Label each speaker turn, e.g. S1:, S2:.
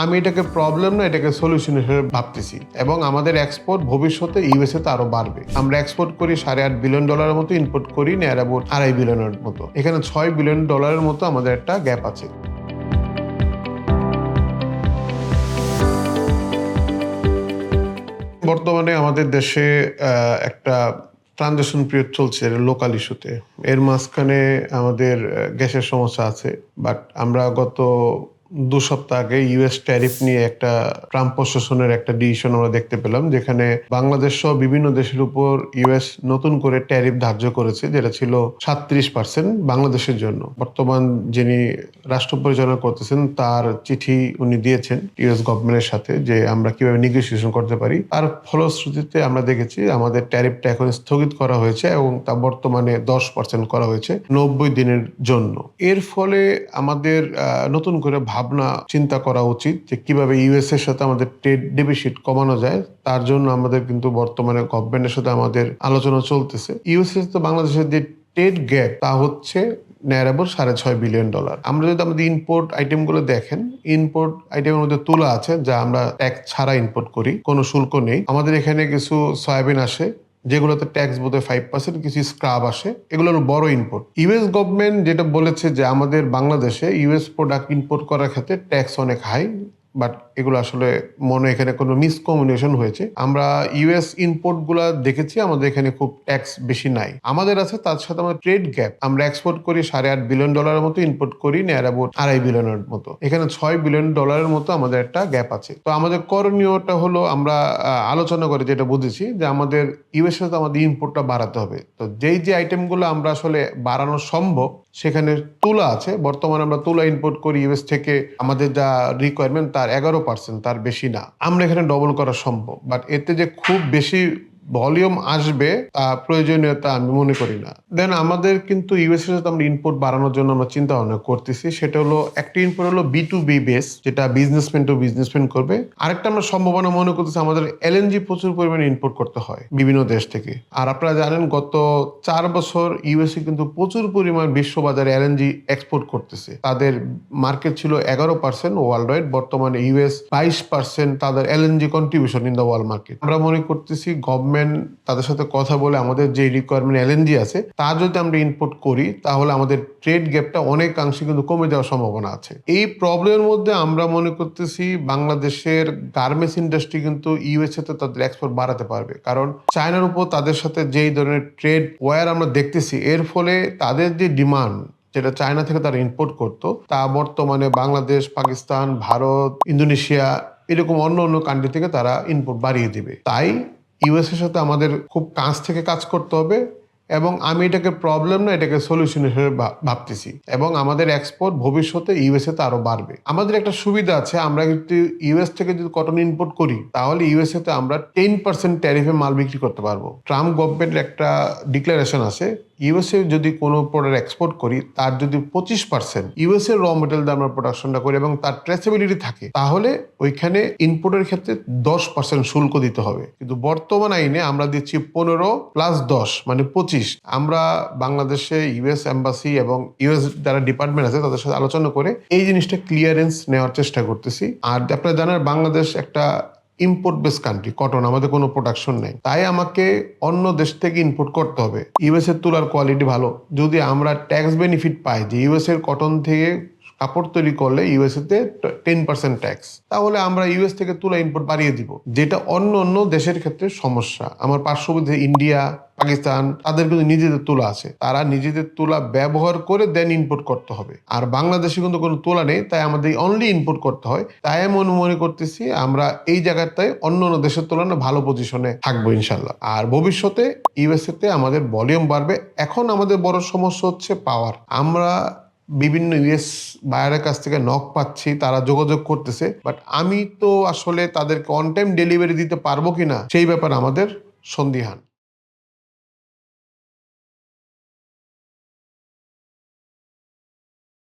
S1: আমি এটাকে প্রবলেম না, এটাকে সলিউশন হিসেবে ভাবতেছি। এবং আমাদের এক্সপোর্ট ভবিষ্যতে ইউএসএ তে আরও বাড়বে। আমরা এক্সপোর্ট করি সাড়ে আট বিলিয়ন ডলারের মতো ইম্পোর্ট করি নিয়ার অ্যাবাউট আড়াই বিলিয়নের মতো। এখানে ছয় বিলিয়ন ডলারের মতো আমাদের একটা গ্যাপ আছে। বর্তমানে আমাদের দেশে একটা ট্রানজেকশন পিরিয়ড চলছে লোকাল ইস্যুতে এর মাঝখানে আমাদের গ্যাসের সমস্যা আছে। বাট আমরা গত দু সপ্তাহ আগে ইউএস ট্যারিফ নিয়ে একটা ট্রাম্প প্রশাসনের একটা ডিসিশন আমরা দেখতে পেলাম, যেখানে বাংলাদেশ সহ বিভিন্ন দেশের উপর ইউএস নতুন করে ট্যারিফ ধার্য করেছে, যেটা ছিল সাত্রিশ পার্সেন্ট বাংলাদেশের জন্য। বর্তমান যিনি রাষ্ট্র পরিচালনা করতেছেন, তার চিঠি উনি দিয়েছেন ইউএস গভর্নমেন্টের সাথে, যে আমরা কীভাবে নেগোসিয়েশন করতে পারি। তার ফলশ্রুতিতে আমরা দেখেছি, আমাদের ট্যারিফটা এখন স্থগিত করা হয়েছে এবং তা বর্তমানে দশ পার্সেন্ট করা হয়েছে নব্বই দিনের জন্য। এর ফলে আমাদের নতুন করে ভাবনা, চিন্তা করা উচিত যে কীভাবে ইউএস এর সাথে আমাদের ট্রেড ডেফিসিট কমানো যায়। তার জন্য আমাদের কিন্তু বর্তমানে গভর্নমেন্টের সাথে আমাদের আলোচনা চলতেছে। ইউএস এর সাথে বাংলাদেশের যে ট্রেড গ্যাপ তা হচ্ছে ন্যারাবর সাড়ে ছয় বিলিয়ন ডলার আমরা যদি আমাদের ইম্পোর্ট আইটেমগুলো দেখেন ইম্পোর্ট আইটেমের মধ্যে তুলা আছে, যা আমরা ট্যাক্স ছাড়া ইম্পোর্ট করি, কোনো শুল্ক নেই। আমাদের এখানে কিছু সয়াবিন আসে যেগুলোতে ট্যাক্স বোধ হয় ফাইভ পার্সেন্ট কিছু স্ক্রাব আসে, এগুলোর বড় ইম্পোর্ট ইউএস গভর্নমেন্ট যেটা বলেছে যে আমাদের বাংলাদেশে ইউএস প্রোডাক্ট ইম্পোর্ট করার ক্ষেত্রে ট্যাক্স অনেক হাই বাট এগুলো আসলে মনে এখানে কোনো মিসকমিউনিকেশন হয়েছে। আমরা ইউএস ইম্পোর্টগুলা দেখেছি, আমাদের এখানে খুব ট্যাক্স বেশি নাই। আমাদের আছে, তার সাথে আমাদের ট্রেড গ্যাপ আমরা এক্সপোর্ট করি সাড়ে আট বিলিয়ন ডলারের মতো ইম্পোর্ট করি নিয়ার অ্যাবাউট আড়াই বিলিয়নের মতো। এখানে ছয় বিলিয়ন ডলারের মতো আমাদের একটা গ্যাপ আছে। তো আমাদের করণীয়টা হলো, আমরা আলোচনা করে যেটা বুঝেছি, যে আমাদের ইউএস সাথে আমাদের ইম্পোর্টটা বাড়াতে হবে। তো যেই যে আইটেমগুলো আমরা আসলে বাড়ানো সম্ভব, সেখানে তুলা আছে। বর্তমানে আমরা তুলা ইম্পোর্ট করি ইউএস থেকে। আমাদের যা রিকোয়ারমেন্ট তার এগারো পার্সেন্ট তার বেশি না। আমরা এখানে ডবল করা সম্ভব বাট এতে যে খুব বেশি ভলিউম আসবে প্রয়োজনীয়তা আমি মনে করি না। দেন আমাদের কিন্তু ইউএস সাথে আমরা ইনপুট বাড়ানোর জন্য আমরা চিন্তা ভাবনা করতেছি। সেটা হলো, একটা ইনপুট হলো বি টু বি বেস যেটা বিজনেসম্যান টু বিজনেসম্যান করবে। আরেকটা আমরা সম্ভাবনা মনে করতেছি, আমাদের এলএনজি প্রচুর পরিমাণে ইনপুট করতে হয় বিভিন্ন দেশ থেকে। আর আপনারা জানেন, গত চার বছর ইউএসএ কিন্তু প্রচুর পরিমাণ বিশ্ববাজারে এলএনজি এক্সপোর্ট করতেছে। তাদের মার্কেট ছিল এগারো পার্সেন্ট ওয়ার্ল্ড ওয়াইড বর্তমানে ইউএস বাইশ পার্সেন্ট তাদের LNG contribution in the world market আমরা মনে করতেছি গভর্নমেন্ট তাদের সাথে কথা বলে আমাদের যে রিকোয়ারমেন্ট এলএনজি আছে, তা যদি আমরা ইনপুট করি, তাহলে আমাদের ট্রেড গ্যাপটা অনেকাংশে কিন্তু কমে যাওয়ার সম্ভাবনা আছে। এই প্রবলেমের মধ্যে আমরা মনে করতেছি বাংলাদেশের গার্মেন্টস ইন্ডাস্ট্রি কিন্তু ইউএসএ তে তাদের এক্সপোর্ট বাড়াতে পারবে। কারণ চায়নার উপর তাদের সাথে যেই ধরনের ট্রেড ওয়ার আমরা দেখতেছি, এর ফলে তাদের যে ডিমান্ড যেটা চায়না থেকে তারা ইম্পোর্ট করতো, তা বর্তমানে বাংলাদেশ, পাকিস্তান, ভারত ইন্দোনেশিয়া এরকম অন্য অন্য কান্ট্রি থেকে তারা ইনপুট বাড়িয়ে দিবে। তাই ইউএস এর সাথে আমাদের খুব কাছ থেকে কাজ করতে হবে। এবং আমি এটাকে প্রবলেম না, এটাকে সলিউশন হিসেবে ভাবতেছি। এবং আমাদের এক্সপোর্ট ভবিষ্যতে ইউএসএ তে আরও বাড়বে। আমাদের একটা সুবিধা আছে, আমরা যদি ইউএস থেকে যদি কটন ইম্পোর্ট করি, তাহলে ইউএসএ তে আমরা টেন পার্সেন্ট ট্যারিফে মাল বিক্রি করতে পারব। ট্রাম্প গভর্নমেন্টের একটা ডিক্লারেশন আছে ইউএসএ যদি কোনো প্রোডাক্ট এক্সপোর্ট করি, তার যদি পঁচিশ পার্সেন্ট ইউএসএ র মেটেরিয়াল দিয়ে আমরা প্রোডাকশনটা করি এবং তার ট্রেসেবিলিটি থাকে, তাহলে ওইখানে ইনপুটের ক্ষেত্রে দশ পার্সেন্ট শুল্ক দিতে হবে। কিন্তু বর্তমান আইনে আমরা দিচ্ছি পনেরো প্লাস দশ মানে পঁচিশ। আমরা বাংলাদেশে ইউএস এম্বাসি এবং ইউএস যারা ডিপার্টমেন্ট আছে তাদের সাথে আলোচনা করে এই জিনিসটা ক্লিয়ারেন্স নেওয়ার চেষ্টা করতেছি। আর আপনারা জানার বাংলাদেশ একটা ইম্পোর্ট বেস কান্ট্রি কটন আমাদের কোনো প্রোডাকশন নেই। তাই আমাকে অন্য দেশ থেকে ইম্পোর্ট করতে হবে। ইউএস এর তুলার কোয়ালিটি ভালো। যদি আমরা ট্যাক্স বেনিফিট পাই যে ইউএস এর কটন থেকে কাপড় তৈরি করলে ইউএসএ তে টেন পার্সেন্ট ট্যাক্স তাহলে আমরা ইউএস থেকে তুলা ইম্পোর্ট বাড়িয়ে দিব। যেটা অন্য অন্য দেশের ক্ষেত্রে সমস্যা। আমার পার্শ্ববর্তী ইন্ডিয়া, পাকিস্তান, তাদের কিন্তু নিজেদের তুলা আছে। তারা নিজেদের তুলা ব্যবহার করে দেন ইম্পোর্ট করতে হবে। আর বাংলাদেশে কিন্তু কোনো তুলা নেই, তাই আমাদের অনলি ইম্পোর্ট করতে হয়। তাই আমি মনে করতেছি, আমরা এই জায়গাটায় অন্য অন্য দেশের তুলনায় ভালো পজিশনে থাকব ইনশাল্লাহ আর ভবিষ্যতে ইউএসএ তে আমাদের ভলিউম বাড়বে। এখন আমাদের বড় সমস্যা হচ্ছে পাওয়ার আমরা বিভিন্ন ইউএস বায়ারের কাছ থেকে নক পাচ্ছি, তারা যোগাযোগ করতেছে। বাট আমি তো আসলে তাদেরকে অন টাইম ডেলিভারি দিতে পারব কিনা, সেই ব্যাপারে আমাদের সন্দিহান।